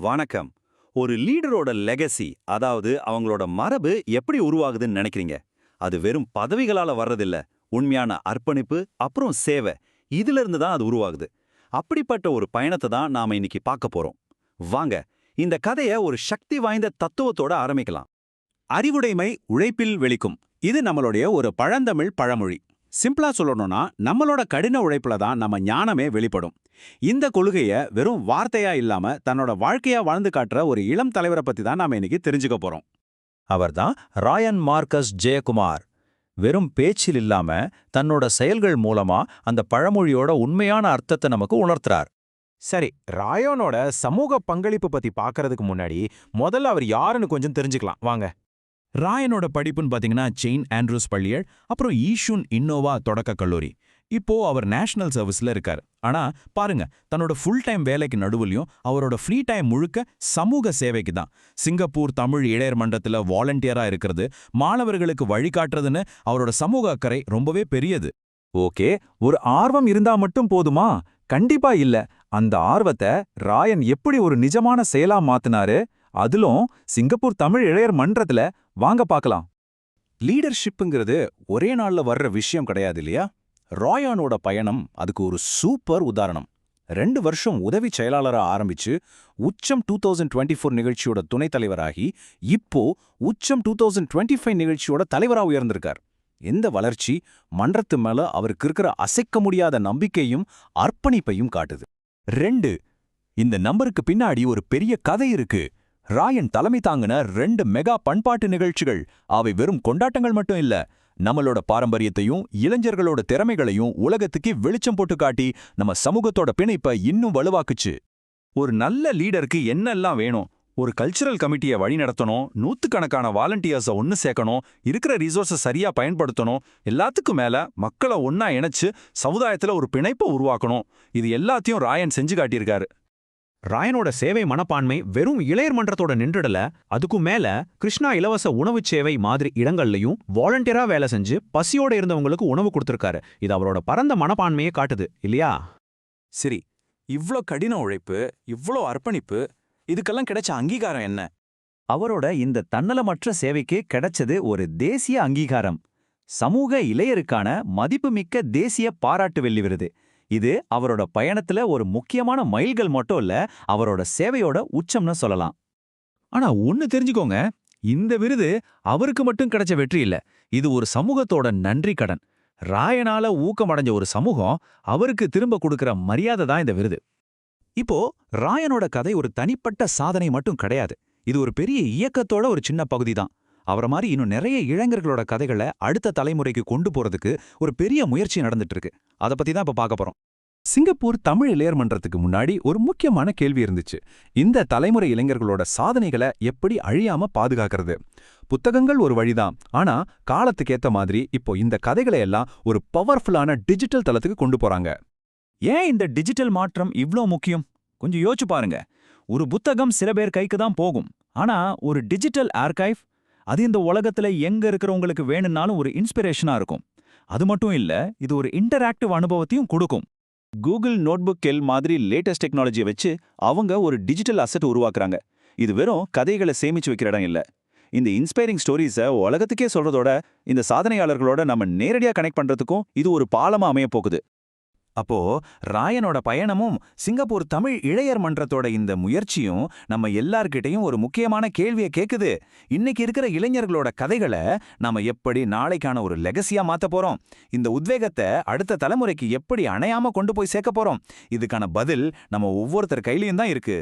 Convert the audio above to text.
வணக்கம். ஒரு லீடரோட லெகசி அதாவது அவங்களோட மரபு எப்படி உருவாகுதுன்னு நினைக்கிறீங்க? அது வெறும் பதவிகளால வர்றதில்ல. உண்மையான அர்ப்பணிப்பு அப்புறம் சேவை. இதுல இருந்து தான் அது உருவாகுது. அப்படிப்பட்ட ஒரு பயணத்தை தான் நாம இன்னைக்கு பார்க்க போறோம். வாங்க இந்த கதைய ஒரு சக்தி வாய்ந்த தத்துவத்தோட ஆரம்பிக்கலாம். அறிவுடைமை உழைப்பில் வெளிக்கும். இது நம்மளுடைய ஒரு பழந்தமிழ் பழமொழி. சிம்பிளா சொல்லணும்னா நம்மளோட கடின உழைப்புல தான் நம்ம ஞானமே வெளிப்படும். இந்த கொள்கைய வெறும் வார்த்தையா இல்லாம தன்னோட வாழ்க்கையா வாழ்ந்து காட்டுற ஒரு இளம் தலைவரை பத்தி தான் நாம இன்னைக்கு தெரிஞ்சுக்க போறோம். அவர்தான் ராயன் மார்க்கஸ் ஜெயக்குமார். வெறும் பேச்சில் இல்லாம தன்னோட செயல்கள் மூலமா அந்த பழமொழியோட உண்மையான அர்த்தத்தை நமக்கு உணர்த்துறார். சரி ராயோனோட சமூக பங்களிப்பு பத்தி பார்க்கறதுக்கு முன்னாடி முதல்ல அவர் யாருன்னு கொஞ்சம் தெரிஞ்சுக்கலாம். வாங்க. ராயனோட படிப்புன்னு பாத்தீங்கன்னா செயின் ஆண்ட்ரூஸ் பள்ளியல் அப்புறம் ஈஷுன் இன்னோவா தொடக்க கல்லூரி. இப்போ அவர் நேஷனல் சர்வீஸ்ல இருக்கார். ஆனா பாருங்க தன்னோட ஃபுல் டைம் வேலைக்கு நடுவுலயும் அவரோட ஃப்ரீ டைம் முழுக்க சமூக சேவைக்கு தான் சிங்கப்பூர் தமிழ் இளையர் மன்றத்தில் வாலண்டியரா இருக்கிறது. மாணவர்களுக்கு வழிகாட்டுறதுன்னு அவரோட சமூக அக்கறை ரொம்பவே பெரியது. ஓகே ஒரு ஆர்வம் இருந்தா மட்டும் போதுமா? கண்டிப்பா இல்ல. அந்த ஆர்வத்தை ராயன் எப்படி ஒரு நிஜமான செயலா மாத்துனாரு? அதிலும் சிங்கப்பூர் தமிழ் இளையர் மன்றத்துல வாங்க பார்க்கலாம் லீடர்ஷிப்புங்கிறது ஒரே நாள்ல வர்ற விஷயம் கிடையாது இல்லையா? ராயானோட பயணம் அதுக்கு ஒரு சூப்பர் உதாரணம். ரெண்டு வருஷம் உதவி செயலாளரா ஆரம்பிச்சு உச்சம் டூ தௌசண்ட் டுவெண்ட்டி ஃபோர் நிகழ்ச்சியோட துணைத் தலைவராகி இப்போ உச்சம் டூ தௌசண்ட் டுவெண்ட்டி ஃபைவ் நிகழ்ச்சியோட தலைவரா உயர்ந்திருக்கார். இந்த வளர்ச்சி மன்றத்து மேல அவருக்கு இருக்கிற அசைக்க முடியாத நம்பிக்கையும் அர்ப்பணிப்பையும் காட்டுது. ரெண்டு இந்த நம்பருக்கு பின்னாடி ஒரு பெரிய கதை இருக்கு. ராயன் தலைமை தாங்கின ரெண்டு மெகா பண்பாட்டு நிகழ்ச்சிகள். அவை வெறும் கொண்டாட்டங்கள் மட்டும் இல்ல நம்மளோட பாரம்பரியத்தையும் இளைஞர்களோட திறமைகளையும் உலகத்துக்கு வெளிச்சம் போட்டு காட்டி நம்ம சமூகத்தோட பிணைப்பை இன்னும் வலுவாக்குச்சு. ஒரு நல்ல லீடருக்கு என்னெல்லாம் வேணும்? ஒரு கல்ச்சுரல் கமிட்டியை வழி நடத்தணும் நூத்துக்கணக்கான வாலண்டியர்ஸை ஒன்னு சேர்க்கணும் இருக்கிற ரிசோர்ஸை சரியா பயன்படுத்தணும் எல்லாத்துக்கும் மேல மக்களை ஒன்னா இணைச்சு சமுதாயத்துல ஒரு பிணைப்பை உருவாக்கணும். இது எல்லாத்தையும் ராயன் செஞ்சு காட்டியிருக்காரு. ராயனோட சேவை மனப்பான்மை வெறும் இளையர் மன்றத்தோட நின்றுடல அதுக்கும் மேல கிருஷ்ணா இலவச உணவுச் சேவை மாதிரி இடங்கள்லயும் வாலண்டியரா வேலை செஞ்சு பசியோட இருந்தவங்களுக்கு உணவு கொடுத்திருக்காரு. இது அவரோட பரந்த மனப்பான்மையை காட்டுது இல்லையா? சரி இவ்ளோ கடின உழைப்பு இவ்ளோ அர்ப்பணிப்பு இதுக்கெல்லாம் கிடைச்ச அங்கீகாரம் என்ன? அவரோட இந்த தன்னலமற்ற சேவைக்கு கிடைச்சது ஒரு தேசிய அங்கீகாரம். சமூக இளையருக்கான மதிப்புமிக்க தேசிய பாராட்டு வெள்ளி விருது. இது அவரோட பயணத்துல ஒரு முக்கியமான மைல்கள் மட்டும் இல்ல அவரோட சேவையோட உச்சம்னு சொல்லலாம். ஆனா ஒன்னு தெரிஞ்சுக்கோங்க இந்த விருது அவருக்கு மட்டும் கிடைச்ச வெற்றி இல்ல. இது ஒரு சமூகத்தோட நன்றி கடன். ராயனால ஊக்கமடைஞ்ச ஒரு சமூகம் அவருக்கு திரும்ப கொடுக்கிற மரியாதை தான் இந்த விருது. இப்போ ராயனோட கதை ஒரு தனிப்பட்ட சாதனை மட்டும் கிடையாது. இது ஒரு பெரிய இயக்கத்தோட ஒரு சின்ன பகுதி தான். அவரை மாதிரி இன்னும் நிறைய இளைஞர்களோட கதைகளை அடுத்த தலைமுறைக்கு கொண்டு போறதுக்கு ஒரு பெரிய முயற்சி நடந்துட்டு இருக்கு அதை பத்தி தான் இப்ப பார்க்க போறோம். சிங்கப்பூர் தமிழ் இளையர் மன்றத்துக்கு முன்னாடி ஒரு முக்கியமான கேள்வி இருந்துச்சு. இந்த தலைமுறை இளைஞர்களோட சாதனைகளை எப்படி அழியாம பாதுகாக்கிறது? புத்தகங்கள் ஒரு வழிதான். ஆனா காலத்துக்கேத்த மாதிரி இப்போ இந்த கதைகளை எல்லாம் ஒரு பவர்ஃபுல்லான டிஜிட்டல் தளத்துக்கு கொண்டு போறாங்க. ஏன் இந்த டிஜிட்டல் மாற்றம் இவ்ளோ முக்கியம்? கொஞ்சம் யோசிச்சு பாருங்க. ஒரு புத்தகம் சில பேர் கைக்கு தான் போகும். ஆனா ஒரு டிஜிட்டல் ஆர்கைவ் அது இந்த உலகத்துல எங்க இருக்கிறவங்களுக்கு வேணும்னாலும் ஒரு இன்ஸ்பிரேஷனா இருக்கும். அது மட்டும் இல்ல இது ஒரு இன்டராக்டிவ் அனுபவத்தையும் கொடுக்கும். கூகுள் நோட்புக் எல் மாதிரி லேட்டஸ்ட் டெக்னாலஜியை வச்சு அவங்க ஒரு டிஜிட்டல் அசெட் உருவாக்குறாங்க. இது வெறும் கதைகளை சேமிச்சு வைக்கிற இடம் இல்ல. இந்த இன்ஸ்பைரிங் ஸ்டோரிஸை உலகத்துக்கே சொல்றதோட இந்த சாதனையாளர்களோட நம்ம நேரடியா கனெக்ட் பண்றதுக்கும் இது ஒரு பாலமா அமைய போகுது. அப்போ ராயனோட பயணமும் சிங்கப்பூர் தமிழ் இளையர் மன்றத்தோட இந்த முயற்சியும் நம்ம எல்லார்கிட்டையும் ஒரு முக்கியமான கேள்வியை கேக்குது. இன்னைக்கு இருக்கிற இளைஞர்களோட கதைகளை நாம எப்படி நாளைக்கான ஒரு லெகசியா மாத்த போறோம்? இந்த உத்வேகத்தை அடுத்த தலைமுறைக்கு எப்படி அணையாம கொண்டு போய் சேர்க்க போறோம்? இதுக்கான பதில் நம்ம ஒவ்வொருத்தர் கையிலயும் தான் இருக்கு.